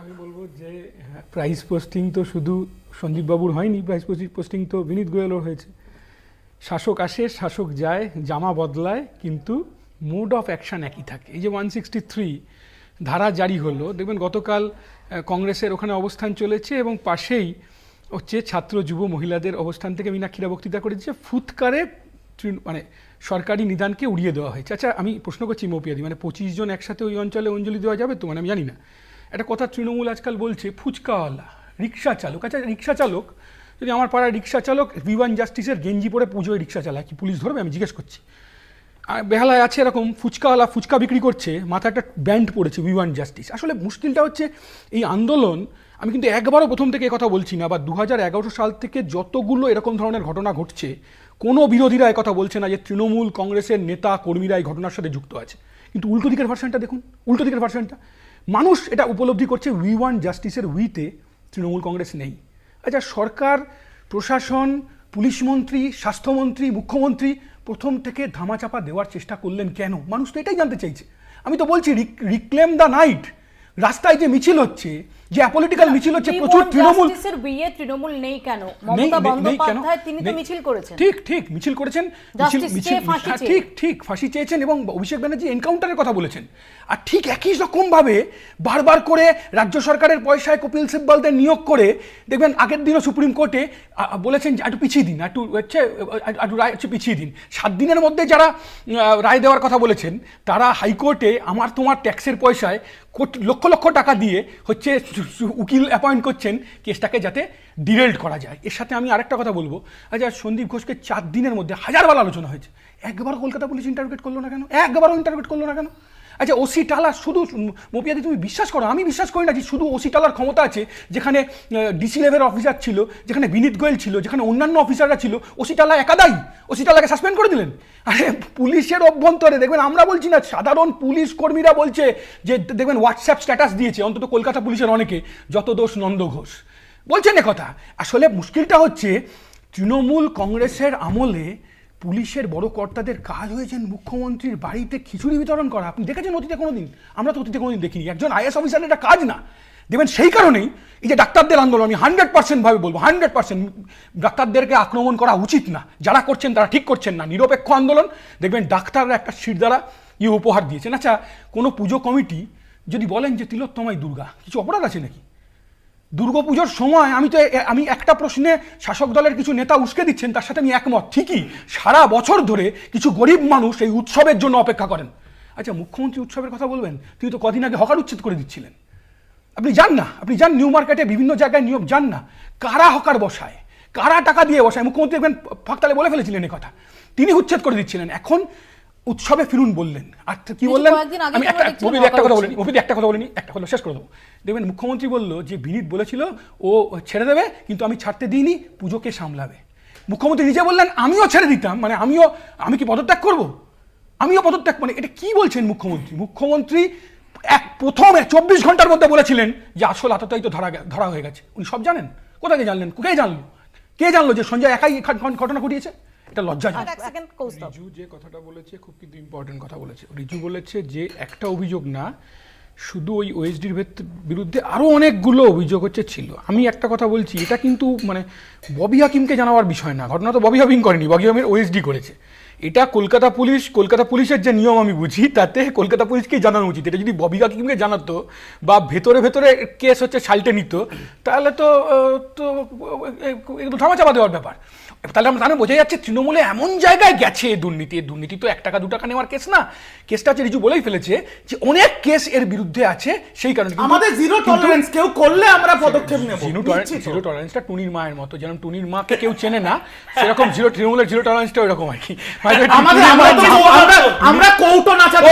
আমি বলব যে প্রাইস পোস্টিং তো শুধু সন্দীপ বাবুর হয়নি প্রাইস পোস্টিং তো বিনীত গোয়েলও হয়েছে। শাসক আসে শাসক যায় জামা বদলায় কিন্তু মোড অফ অ্যাকশন একই থাকে। এই যে ওয়ান সিক্সটি থ্রি ধারা জারি হলো দেখবেন গতকাল কংগ্রেসের ওখানে অবস্থান চলেছে এবং পাশেই হচ্ছে ছাত্র যুব মহিলাদের অবস্থান থেকে মীনাক্ষীরা বক্তৃতা করেছে। ফুৎকারে মানে সরকারি নিদানকে উড়িয়ে দেওয়া হয়েছে। আচ্ছা আমি প্রশ্ন করছি মৌপিয়াদি মানে পঁচিশ জন একসাথে ওই অঞ্চলে অঞ্জলি দেওয়া যাবে তো? মানে আমি জানি না। একটা কথা তৃণমূল আজকাল বলছে, ফুচকাওয়ালা, রিক্সা চালক। আচ্ছা রিক্সা চালক, যদি আমার পাড়ায় রিক্সা চালক, ভিওয়ান জাস্টিসের গেঞ্জি পরে পুজোয় রিক্সা চালায়, কি পুলিশ ধরবে? আমি জিজ্ঞেস করছি। বেহালায় আছে এরকম, ফুচকাওয়ালা ফুচকা বিক্রি করছে, মাথায় একটা ব্যান্ড পড়েছে উই ওয়ান জাস্টিস। আসলে মুশকিলটা হচ্ছে, এই আন্দোলন, আমি কিন্তু একবারও প্রথম থেকে কথা বলছি না, বা দু হাজার এগারো সাল থেকে যতগুলো এরকম ধরনের ঘটনা ঘটছে কোনো বিরোধীরা কথা বলছে না যে তৃণমূল কংগ্রেসের নেতা কর্মীরা এই ঘটনার সাথে যুক্ত আছে। কিন্তু উল্টো দিকের ভার্সনটা দেখুন, উল্টো দিকের ভার্সনটা মানুষ এটা উপলব্ধি করছে উই ওয়ান জাস্টিসের উইতে তৃণমূল কংগ্রেস নেই। আচ্ছা সরকার, প্রশাসন, পুলিশ মন্ত্রী, স্বাস্থ্যমন্ত্রী, মুখ্যমন্ত্রী প্রথম থেকে ধামাচাপা দেওয়ার চেষ্টা করলেন কেন? মানুষ তো এটাই জানতে চাইছে। আমি তো বলছি রিক্লেম দ্য নাইট রাস্তায় যে মিছিল হচ্ছে যে অ্যাপলিটিক্যাল মিছিল হচ্ছে প্রচুর তৃণমূল। বিয়ে তৃণমূল নেই কেন? মমতা? বন্দ্যোপাধ্যায় তিনি তো মিছিল করেছেন। ঠিক ঠিক মিছিল করেছেন। হ্যাঁ। ঠিক ঠিক ফাঁসি চেয়েছেন এবং অভিষেক ব্যানার্জি এনকাউন্টারের কথা বলেছেন। আর ঠিক একই রকমভাবে বারবার করে রাজ্য সরকারের পয়সায় কপিল সিব্বলদের নিয়োগ করে দেখবেন আগের দিনও সুপ্রিম কোর্টে বলেছেন যে একটু পিছিয়ে দিন একটু হচ্ছে একটু রায় হচ্ছে পিছিয়ে দিন। সাত দিনের মধ্যে যারা রায় দেওয়ার কথা বলেছেন তারা হাইকোর্টে আমার তোমার ট্যাক্সের পয়সায় কোটি লক্ষ লক্ষ টাকা দিয়ে হচ্ছে উকিল অ্যাপয়েন্ট করছেন কেসটাকে যাতে ডিরেল্ট করা যায়। এর সাথে আমি আরেকটা কথা বলব। আচ্ছা সন্দীপ ঘোষকে চার দিনের মধ্যে হাজারবার আলোচনা হয়েছে। একবার কলকাতা পুলিশ ইন্টারভিউট করল না কেন? একবারও ইন্টারভিউট করল না কেন? আচ্ছা ওসি টালা, শুধু মপিয়াদি তুমি বিশ্বাস করো, আমি বিশ্বাস করি না যে শুধু ওসি টালার ক্ষমতা আছে, যেখানে ডিসি লেভেল অফিসার ছিল, যেখানে বিনীত গোয়েল ছিল, যেখানে অন্যান্য অফিসাররা ছিল, ওসি টালা একাদাই, ওসি টালাকে সাসপেন্ড করে দিলেন। আরে, পুলিশের অভ্যন্তরে, দেখবেন আমরা বলছি না, সাধারণ পুলিশ কর্মীরা বলছে যে, দেখবেন হোয়াটসঅ্যাপ স্ট্যাটাস দিয়েছে, অন্তত কলকাতা পুলিশের অনেকে, যত দোষ নন্দ ঘোষ। বলছেন কথা আসলে মুশকিলটা হচ্ছে, তৃণমূল কংগ্রেসের আমলে পুলিশের বড় কর্তাদের কাজ হয়েছেন মুখ্যমন্ত্রীর বাড়িতে খিচুড়ি বিতরণ করা। আপনি দেখেছেন অতীতে কোনোদিন? আমরা তো অতীতে কোনোদিন দেখিনি। একজন আইএস অফিসারের এটা কাজ না। দেখবেন সেই কারণেই এই যে ডাক্তারদের আন্দোলন, আমি হান্ড্রেড পার্সেন্ট ভাবে বলব, হান্ড্রেড পার্সেন্ট ডাক্তারদেরকে আক্রমণ করা উচিত না। যারা করছেন তারা ঠিক করছেন না। নিরপেক্ষ আন্দোলন, দেখবেন ডাক্তাররা একটা সিট দ্বারা ইয়ে উপহার দিয়েছেন। আচ্ছা কোনো পুজো কমিটি যদি বলেন যে তিলোত্তমাই দুর্গা, কিছু অপরাধ আছে নাকি? দুর্গাপুজোর সময় আমি তো আমি একটা প্রশ্নে শাসক দলের কিছু নেতা উস্কে দিচ্ছেন, তার সাথে আমি একমত। ঠিকই, সারা বছর ধরে কিছু গরিব মানুষ এই উৎসবের জন্য অপেক্ষা করেন। আচ্ছা মুখ্যমন্ত্রী উৎসবের কথা বলবেন, তিনি তো কদিন আগে হকার উচ্ছেদ করে দিচ্ছিলেন। আপনি যান না, আপনি যান নিউ মার্কেটে, বিভিন্ন জায়গায় নিয়োগ, যান না। কারা হকার বসায়? কারা টাকা দিয়ে বসায়? মুখ্যমন্ত্রী দেখবেন ফাঁকতালে বলে ফেলেছিলেন কথা। তিনি উচ্ছেদ করে দিচ্ছিলেন। এখন উৎসবে ফিরুন বললেন। আর কি বললেন? আমি একটা একটা কথা। বলিনি মবিদি একটা কথা বলিনি একটা কথা শেষ করে দেবো। দেখবেন মুখ্যমন্ত্রী বলল যে বিনীত বলেছিল ও ছেড়ে দেবে কিন্তু আমি ছাড়তে দিইনি পুজোকে সামলাবে। মুখ্যমন্ত্রী নিজে বললেন আমিও ছেড়ে দিতাম মানে আমিও আমি কি পদত্যাগ করব? আমিও পদত্যাগ মানে এটা কি বলছেন মুখ্যমন্ত্রী? মুখ্যমন্ত্রী এক প্রথমে চব্বিশ ঘণ্টার মধ্যে বলেছিলেন যে আসল আততাই তো ধরা ধরা হয়ে গেছে। উনি সব জানেন। কোথা থেকে জানলেন? কে জানলো? কে জানলো যে সঞ্জয় একাই ঘটনা ঘটিয়েছে? এটা লজ্জাজনক রিজু যে কথাটা বলেছে খুব কিন্তু ইম্পর্টেন্ট কথা বলেছে। রিজু বলেছে যে একটা অভিযোগ না শুধু ওই ওএসডির বিরুদ্ধে আরও অনেকগুলো অভিযোগ হচ্ছে ছিল। আমি একটা কথা বলছি এটা কিন্তু মানে ববি হাকিমকে জানাবার বিষয় না। ঘটনা তো ববি হাকিম করেনি ববি হাকিমের ওএসডি করেছে। এটা কলকাতা পুলিশ কলকাতা পুলিশের যে নিয়ম আমি বুঝি তাতে কলকাতা পুলিশকেই জানানো উচিত। এটা যদি ববি হাকিমকে জানাতো বা ভেতরে ভেতরে কেস হচ্ছে সাল্টে নিত তাহলে তো তো এগুলো ধামাচাপা দেওয়ার ব্যাপার। তাহলে আমরা তাহলে বোঝা যাচ্ছে তৃণমূলে এমন জায়গায় গেছে এই দুর্নীতি। দুর্নীতি তো এক টাকা দু টাকা নেওয়ার কেস না। কেসটা হচ্ছে রিজু বলেই ফেলেছে যে অনেক কেস এর বিরুদ্ধে আছে সেই কারণে আমাদের জিরো টলারেন্স কেউ করলে আমরা পদক্ষেপ নেব। জিরো তো। জিরো টলারেন্সটা টুনির মায়ের মতো। যেরকম টুনির মাকে কেউ চেনে না সেরকম জিরো তৃণমূলের জিরো টলারেন্সটা ওইরকম আর কি। আমরা কৌটো নাচাতে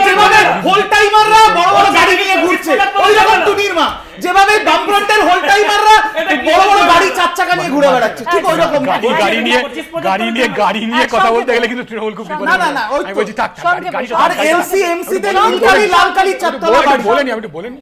যেভাবে হোল টাইমাররা বড় বড় গাড়ি নিয়ে ঘুরছে। ওই রকম টুনির মা যেভাবে বামফ্রন্টের হোল টাইমাররা বড় বড় গাড়ি চার চাকা নিয়ে ঘুরে বেড়াচ্ছে। ঠিক ওই রকম গাড়ি নিয়ে গাড়ি নিয়ে গাড়ি নিয়ে কথা বলতে গেলে কিন্তু তৃণমূল খুব বিপদে না, না, না, ওই আমি তো। বলছি থাক থাক, গাড়ি- গাড়ি সংক্ষেপে, আর এলসি এমসি তে আমি নীলকালি লাল কালি বলে- চারতলা বলে- বলেনি আমি বলেনি